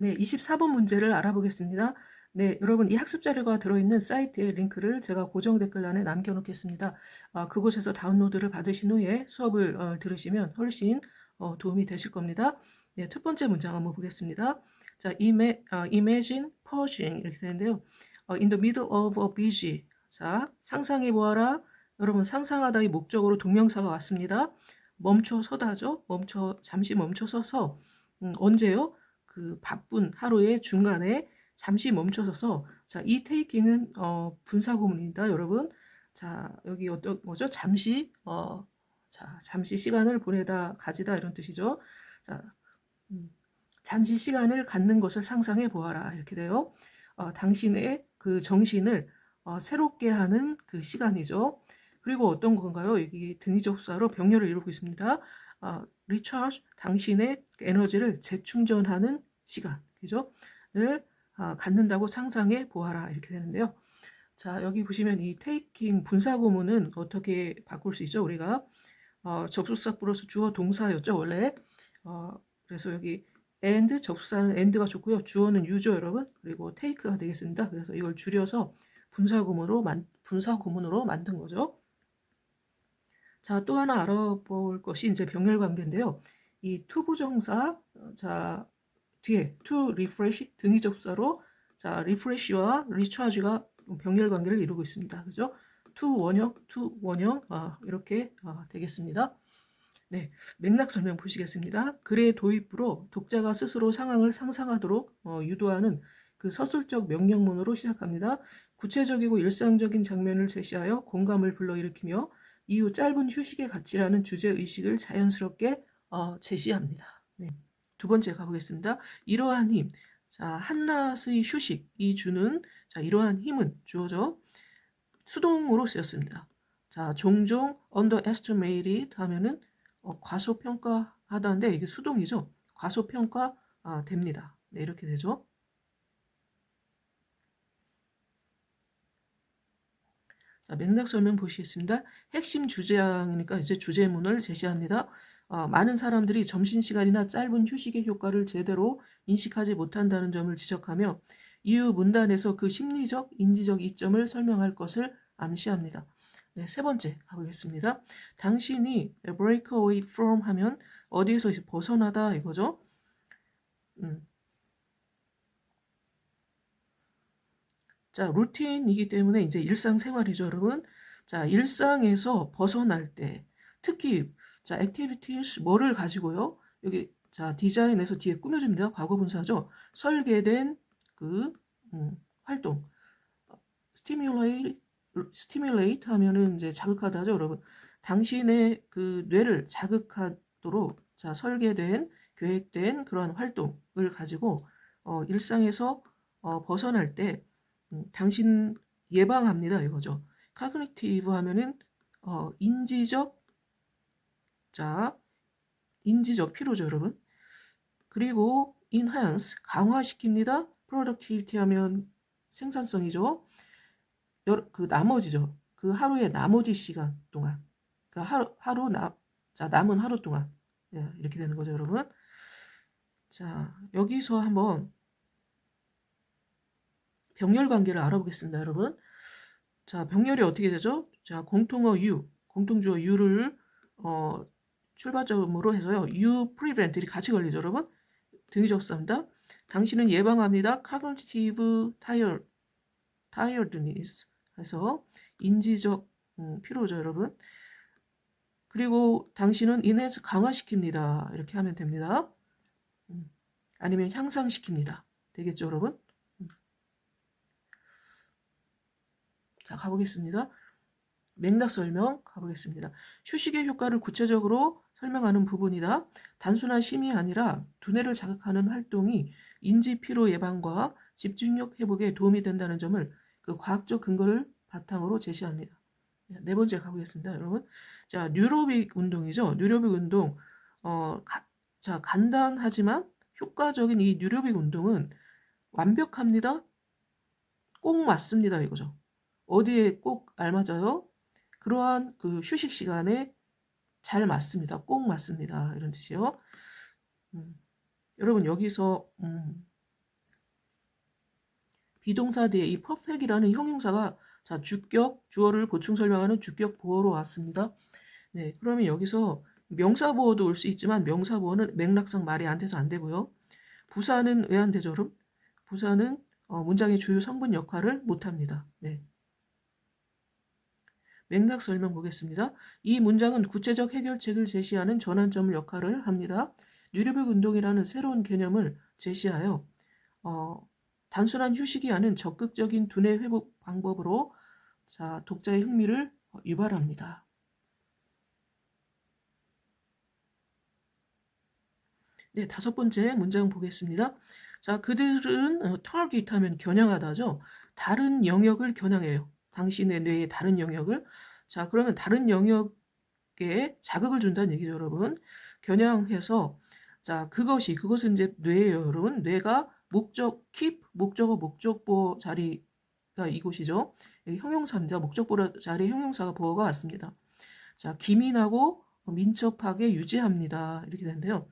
네, 24번 문제를 알아보겠습니다. 네, 여러분 이 학습 자료가 들어있는 사이트의 링크를 제가 고정 댓글란에 남겨놓겠습니다. 아, 그곳에서 다운로드를 받으신 후에 수업을 어, 들으시면 훨씬 어, 도움이 되실 겁니다. 네, 첫 번째 문장 한번 보겠습니다. 자, ima, 아, imagine pausing 이렇게 되는데요. 어, in the middle of a busy. 자, 상상해 보아라. 여러분 상상하다 이 목적으로 동명사가 왔습니다. 멈춰 서다죠. 멈춰 잠시 멈춰 서서 음, 언제요? 그 바쁜 하루의 중간에 잠시 멈춰서서 자, 이 테이킹은 어, 분사 구문입니다, 여러분. 자, 여기 어떤 거죠? 잠시 어, 자, 잠시 시간을 보내다 가지다 이런 뜻이죠. 자, 음, 잠시 시간을 갖는 것을 상상해 보아라 이렇게 돼요. 어, 당신의 그 정신을 어, 새롭게 하는 그 시간이죠. 그리고 어떤 건가요? 여기 등위접사로 병렬을 이루고 있습니다. 어, recharge 당신의 에너지를 재충전하는 시간, 그죠? 을 아, 갖는다고 상상해 보아라 이렇게 되는데요. 자 여기 보시면 이 taking 분사구문은 어떻게 바꿀 수 있죠? 우리가 어, 접속사 플러스 주어 동사였죠 원래. 어, 그래서 여기 and 접속사는 and가 좋고요. 주어는 you죠 여러분. 그리고 take가 되겠습니다. 그래서 이걸 줄여서 분사구문으로 만, 분사구문으로 만든 거죠. 자, 또 하나 알아볼 것이 이제 병렬 관계인데요. 이 투부정사, 어, 자, 뒤에 to refresh 등위 접사로 자, refresh와 recharge가 병렬 관계를 이루고 있습니다. 그죠? to 원형, to 원형 아, 이렇게 아, 되겠습니다. 네, 맥락 설명 보시겠습니다. 글의 도입부로 독자가 스스로 상황을 상상하도록 어, 유도하는 그 서술적 명령문으로 시작합니다. 구체적이고 일상적인 장면을 제시하여 공감을 불러일으키며 이후 짧은 휴식의 가치라는 주제 의식을 자연스럽게 어, 제시합니다. 네. 두 번째 가보겠습니다. 이러한 힘. 자, 한낮의 휴식이 주는 자, 이러한 힘은 주어져 수동으로 쓰였습니다. 자, 종종 underestimated 하면은 어, 과소평가하다는데 이게 수동이죠. 과소평가 아, 됩니다. 네, 이렇게 되죠. 자, 맥락 설명 보시겠습니다. 핵심 주제항이니까 이제 주제문을 제시합니다. 어, 많은 사람들이 점심시간이나 짧은 휴식의 효과를 제대로 인식하지 못한다는 점을 지적하며 이후 문단에서 그 심리적, 인지적 이점을 설명할 것을 암시합니다. 네, 세 번째 가보겠습니다. 당신이 break away from 하면 어디에서 벗어나다 이거죠. 음. 자, 루틴이기 때문에 이제 일상생활이죠, 여러분. 자, 일상에서 벗어날 때 특히 자, activities 뭐를 가지고요? 여기 자, 디자인에서 뒤에 꾸며줍니다. 과거 분사죠. 설계된 그 음, 활동. stimulate stimulate 하면은 이제 자극하다죠, 여러분. 당신의 그 뇌를 자극하도록 자, 설계된 계획된 그러한 활동을 가지고 어, 일상에서 어, 벗어날 때 음, 당신 예방합니다 이거죠. cognitive 하면은 어, 인지적 자, 인지적 필요죠, 여러분. 그리고 enhance, 강화시킵니다. productivity 하면 생산성이죠. 그 나머지죠. 그 하루의 나머지 시간 동안. 그 하루, 하루 나, 자, 남은 하루 동안. 예, 이렇게 되는 거죠, 여러분. 자, 여기서 한번 병렬 관계를 알아보겠습니다, 여러분. 자, 병렬이 어떻게 되죠? 자, 공통어 you, 공통주어 you를 어, 출발점으로 해서요. you prevent 이 같이 걸리죠, 여러분. 등위적사입니다. 당신은 예방합니다. cognitive tired, tiredness. 해서 인지적 음, 피로죠, 여러분. 그리고 당신은 인해서 강화시킵니다. 이렇게 하면 됩니다. 음, 아니면 향상시킵니다. 되겠죠, 여러분? 음. 자, 가보겠습니다. 맥락 설명 가보겠습니다. 휴식의 효과를 구체적으로 설명하는 부분이다. 단순한 심이 아니라 두뇌를 자극하는 활동이 인지 피로 예방과 집중력 회복에 도움이 된다는 점을 그 과학적 근거를 바탕으로 제시합니다. 네 번째 가보겠습니다, 여러분. 자, 뉴로빅 운동이죠. 뉴로빅 운동. 어, 가, 자, 간단하지만 효과적인 이 뉴로빅 운동은 완벽합니다. 꼭 맞습니다, 이거죠. 어디에 꼭 알맞아요? 그러한 그 휴식 시간에 잘 맞습니다. 꼭 맞습니다. 이런 뜻이요. 음, 여러분 여기서 음, 비동사 뒤에 이 perfect이라는 형용사가 자, 주격, 주어를 보충 설명하는 주격 보어로 왔습니다. 네, 그러면 여기서 명사 보어도 올 수 있지만 명사 보어는 맥락상 말이 안 돼서 안 되고요. 부사는 왜 안 되죠, 여러분? 부사는 어, 문장의 주요 성분 역할을 못 합니다. 네. 맥락 설명 보겠습니다. 이 문장은 구체적 해결책을 제시하는 전환점 역할을 합니다. 뉴리백 운동이라는 새로운 개념을 제시하여 어, 단순한 휴식이 아닌 적극적인 두뇌 회복 방법으로 자, 독자의 흥미를 유발합니다. 네, 다섯 번째 문장 보겠습니다. 자, 그들은 어, target 하면 겨냥하다죠. 다른 영역을 겨냥해요. 당신의 뇌의 다른 영역을. 자, 그러면 다른 영역에 자극을 준다는 얘기죠, 여러분. 겨냥해서 자, 그것이 그것은 이제 뇌예요, 여러분. 뇌가 목적 keep 목적어 목적보 자리가 이곳이죠. 형용사입니다. 목적보 자리 형용사가 보어가 왔습니다. 자, 기민하고 민첩하게 유지합니다. 이렇게 되는데요.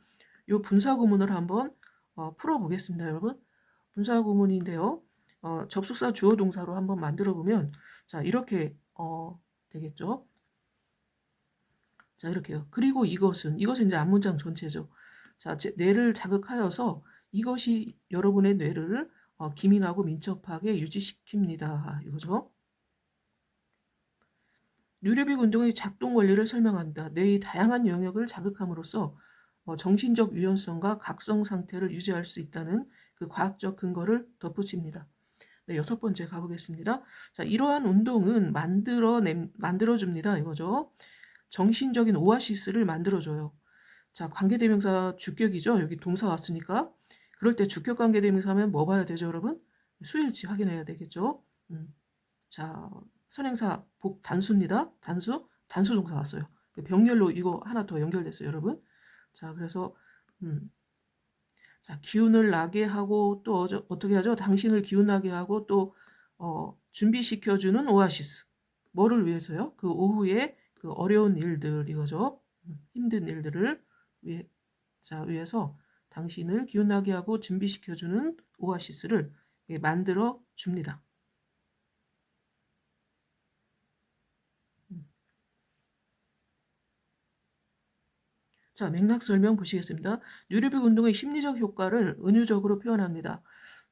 이 분사 구문을 한번 어, 풀어보겠습니다, 여러분. 분사 구문인데요. 어, 접속사 주어 동사로 한번 만들어 보면 자 이렇게 어, 되겠죠. 자 이렇게요. 그리고 이것은 이것은 이제 앞문장 전체죠. 자 제, 뇌를 자극하여서 이것이 여러분의 뇌를 어, 기민하고 민첩하게 유지시킵니다. 이거죠. 뉴레빅 운동의 작동 원리를 설명합니다. 뇌의 다양한 영역을 자극함으로써 어, 정신적 유연성과 각성 상태를 유지할 수 있다는 그 과학적 근거를 덧붙입니다. 네, 여섯 번째 가보겠습니다. 자, 이러한 운동은 만들어 만들어줍니다. 이거죠. 정신적인 오아시스를 만들어줘요. 자, 관계대명사 주격이죠. 여기 동사 왔으니까. 그럴 때 주격 관계대명사 하면 뭐 봐야 되죠, 여러분? 수일치 확인해야 되겠죠. 음. 자, 선행사 복 단수입니다. 단수, 단수 동사 왔어요. 병렬로 이거 하나 더 연결됐어요, 여러분. 자, 그래서 음. 자, 기운을 나게 하고 또 어저, 어떻게 하죠? 당신을 기운나게 하고 또 어, 준비시켜주는 오아시스. 뭐를 위해서요? 그 오후에 그 어려운 일들 이거죠. 음, 힘든 일들을 위해 자 위해서 당신을 기운나게 하고 준비시켜주는 오아시스를 만들어 줍니다. 자, 맥락 설명 보시겠습니다. 뉴리빅 운동의 심리적 효과를 은유적으로 표현합니다.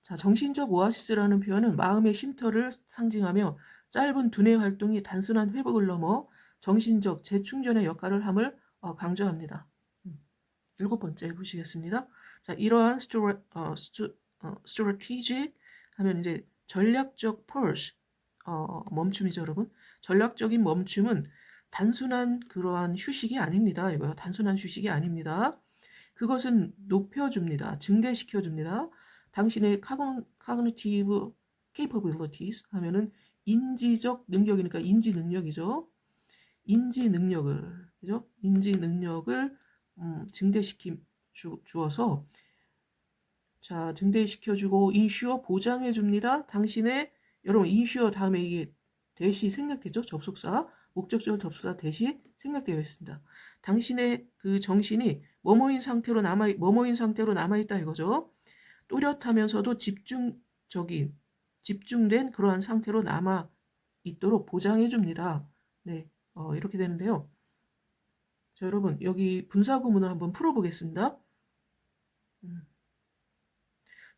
자, 정신적 오아시스라는 표현은 마음의 쉼터를 상징하며 짧은 두뇌 활동이 단순한 회복을 넘어 정신적 재충전의 역할을 함을 어, 강조합니다. 음, 일곱 번째 보시겠습니다. 자, 이러한 스트레, 어, 스트, 어, strategic 하면 이제 전략적 pause, 어, 멈춤이죠, 여러분. 전략적인 멈춤은 단순한 그러한 휴식이 아닙니다. 이거요. 단순한 휴식이 아닙니다. 그것은 높여줍니다. 증대시켜줍니다. 당신의 cognitive capabilities 하면은 인지적 능력이니까 인지 능력이죠. 인지 능력을 그죠? 인지 능력을 음, 증대시키 주, 주어서 자 증대시켜주고 인슈어 보장해줍니다. 당신의 여러분 인슈어 다음에 이게 대시 생략되죠? 접속사 목적절 접수사 대시 생략되어 있습니다. 당신의 그 정신이 뭐뭐인 상태로 남아 뭐뭐인 상태로 남아 있다 이거죠. 또렷하면서도 집중적인 집중된 그러한 상태로 남아 있도록 보장해 줍니다. 네, 어, 이렇게 되는데요. 자, 여러분 여기 분사 구문을 한번 풀어보겠습니다. 음.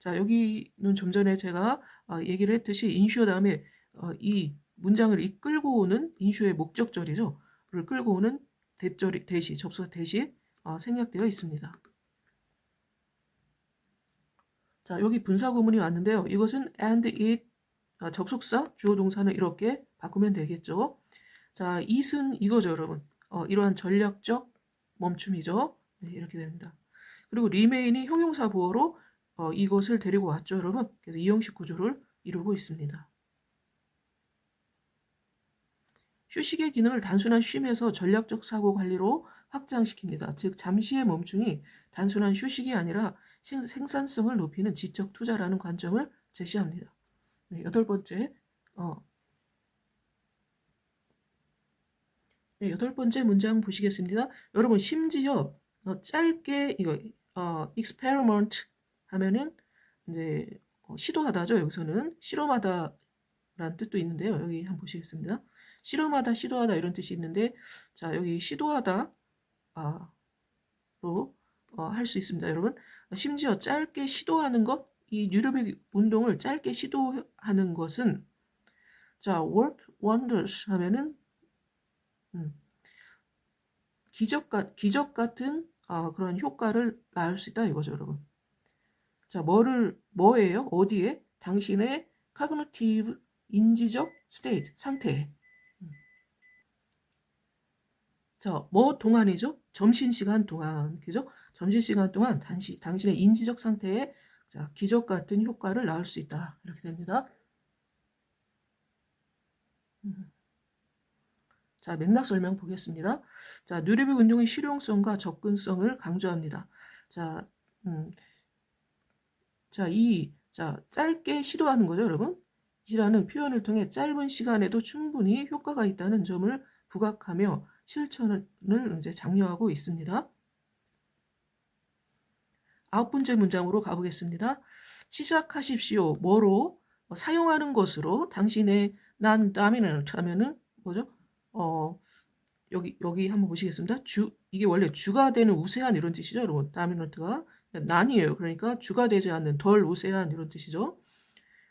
자, 여기는 좀 전에 제가 어, 얘기를 했듯이 인슈어 다음에 어, 이 문장을 이끌고 오는 인슈의 목적절이죠. 를 끌고 오는 대절이 대시 접수사 대시 어, 생략되어 있습니다. 자 여기 분사 구문이 왔는데요. 이것은 and it 아, 접속사 주어 동사는 이렇게 바꾸면 되겠죠. 자 it은 이거죠 여러분. 어, 이러한 전략적 멈춤이죠. 네, 이렇게 됩니다. 그리고 remain이 형용사 보어로 어, 이것을 데리고 왔죠 여러분. 그래서 이 형식 구조를 이루고 있습니다. 휴식의 기능을 단순한 쉼에서 전략적 사고 관리로 확장시킵니다. 즉 잠시의 멈춤이 단순한 휴식이 아니라 생산성을 높이는 지적 투자라는 관점을 제시합니다. 네, 여덟 번째 어, 네, 여덟 번째 문장 보시겠습니다. 여러분 심지어 어, 짧게 이거 어, experiment 하면은 이제 어, 시도하다죠. 여기서는 실험하다라는 뜻도 있는데요. 여기 한번 보시겠습니다. 실험하다, 시도하다 이런 뜻이 있는데 자 여기 시도하다 아, 로 어, 할 수 있습니다, 여러분. 심지어 짧게 시도하는 것, 이 뉴로빅 운동을 짧게 시도하는 것은 자 work wonders 하면은 음, 기적 같 기적 같은 아, 그런 효과를 낳을 수 있다 이거죠, 여러분. 자, 뭐를 뭐예요? 어디에? 당신의 cognitive 인지적 state 상태에. 음. 자, 뭐 동안이죠? 점심시간 동안, 그죠? 점심시간 동안 당시, 당신의 인지적 상태에 자, 기적 같은 효과를 낳을 수 있다. 이렇게 됩니다. 음. 자, 맥락 설명 보겠습니다. 자, 뉴리빅 운동의 실용성과 접근성을 강조합니다. 자, 음, 자, 이, 자, 짧게 시도하는 거죠, 여러분. 이라는 표현을 통해 짧은 시간에도 충분히 효과가 있다는 점을 부각하며 실천을 이제 장려하고 있습니다. 아홉 번째 문장으로 가보겠습니다. 시작하십시오. 뭐로? 어, 사용하는 것으로 당신의 난 dominant 하면은 뭐죠? 어, 여기, 여기 한번 보시겠습니다. 주, 이게 원래 주가 되는 우세한 이런 뜻이죠, 여러분. dominant가. 난이에요. 그러니까 주가 되지 않는 덜 우세한 이런 뜻이죠.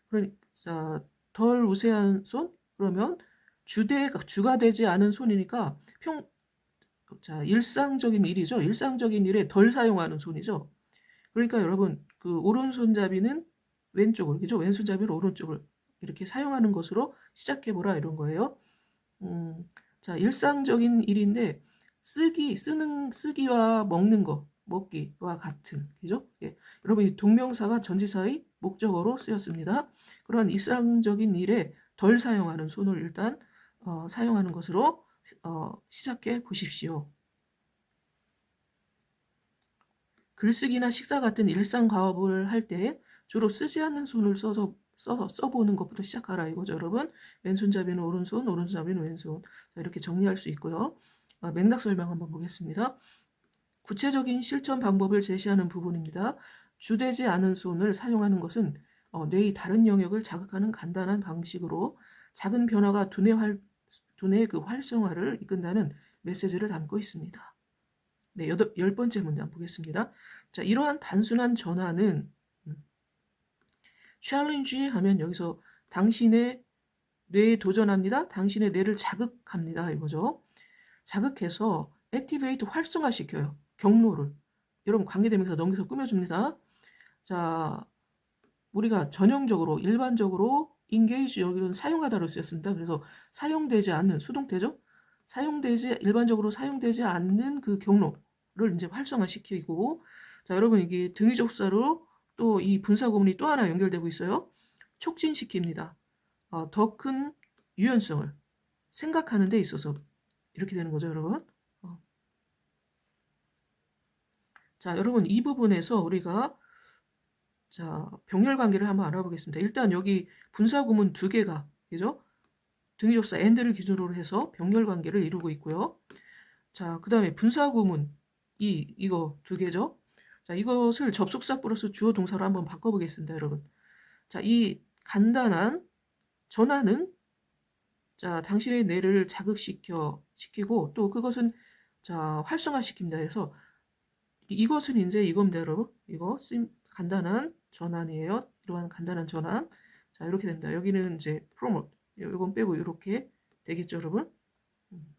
그러니까 덜 우세한 손? 그러면 주대 주가 되지 않은 손이니까 평 자, 일상적인 일이죠. 일상적인 일에 덜 사용하는 손이죠. 그러니까 여러분 그 오른손잡이는 왼쪽을 그죠? 왼손잡이를 오른쪽을 이렇게 사용하는 것으로 시작해 보라 이런 거예요. 음, 자, 일상적인 일인데 쓰기 쓰는 쓰기와 먹는 거 먹기와 같은 그죠? 예. 여러분 이 동명사가 전치사의 목적어로 쓰였습니다. 그러한 일상적인 일에 덜 사용하는 손을 일단 어, 사용하는 것으로 어, 시작해 보십시오. 글쓰기나 식사 같은 일상 과업을 할 때 주로 쓰지 않는 손을 써서 써서 써보는 것부터 시작하라 이거죠, 여러분. 왼손잡이는 오른손, 오른손잡이는 왼손. 자, 이렇게 정리할 수 있고요. 어, 맥락 설명 한번 보겠습니다. 구체적인 실천 방법을 제시하는 부분입니다. 주되지 않은 손을 사용하는 것은 어, 뇌의 다른 영역을 자극하는 간단한 방식으로 작은 변화가 두뇌 활, 두뇌의 그 활성화를 이끈다는 메시지를 담고 있습니다. 네, 여덟, 열 번째 문장 보겠습니다. 자, 이러한 단순한 전환은 음, challenge 하면 여기서 당신의 뇌에 도전합니다. 당신의 뇌를 자극합니다. 이거죠. 자극해서 액티베이트 활성화시켜요. 경로를. 여러분 관계대명사 넘겨서 꾸며줍니다. 자, 우리가 전형적으로 일반적으로 engage 여기는 사용하다로 쓰였습니다. 그래서 사용되지 않는 수동태죠. 사용되지 일반적으로 사용되지 않는 그 경로를 이제 활성화시키고 자 여러분 이게 등위접사로 또 이 분사 구문이 또 하나 연결되고 있어요. 촉진시킵니다. 어, 더큰 유연성을 생각하는 데 있어서 이렇게 되는 거죠, 여러분. 어. 자, 여러분 이 부분에서 우리가 자, 병렬 관계를 한번 알아보겠습니다. 일단 여기 분사 구문 두 개가 그죠? 등위접사 and를 기준으로 해서 병렬 관계를 이루고 있고요. 자, 그 다음에 분사 구문 이 이거 두 개죠. 자, 이것을 접속사 플러스 주어 동사로 한번 바꿔 보겠습니다, 여러분. 자, 이 간단한 전환은 자, 당신의 뇌를 자극시켜 시키고 또 그것은 자, 활성화시킵니다. 그래서 이것은 이제 이겁니다, 여러분. 이거 간단한 전환이에요. 이러한 간단한 전환. 자, 이렇게 됩니다. 여기는 이제 프로모트. 이건 빼고 이렇게 되겠죠, 여러분? 음.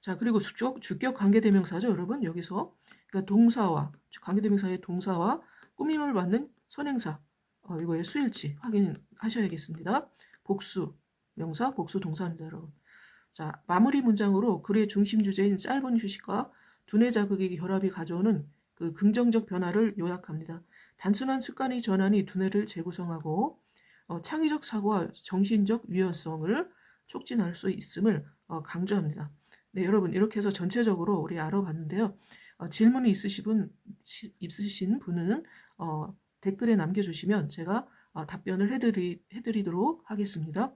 자, 그리고 주격, 주격 관계대명사죠, 여러분. 여기서. 그러니까 동사와, 관계대명사의 동사와 꾸밈을 받는 선행사. 어, 이거의 수일치 확인하셔야겠습니다. 복수, 명사, 복수 동사입니다, 여러분. 자, 마무리 문장으로 글의 중심 주제인 짧은 휴식과 두뇌 자극의 결합이 가져오는 그 긍정적 변화를 요약합니다. 단순한 습관의 전환이 두뇌를 재구성하고 어, 창의적 사고와 정신적 유연성을 촉진할 수 있음을 어, 강조합니다. 네, 여러분 이렇게 해서 전체적으로 우리 알아봤는데요. 어, 질문이 있으신, 분, 있으신 분은 어, 댓글에 남겨주시면 제가 어, 답변을 해드리, 해드리도록 하겠습니다.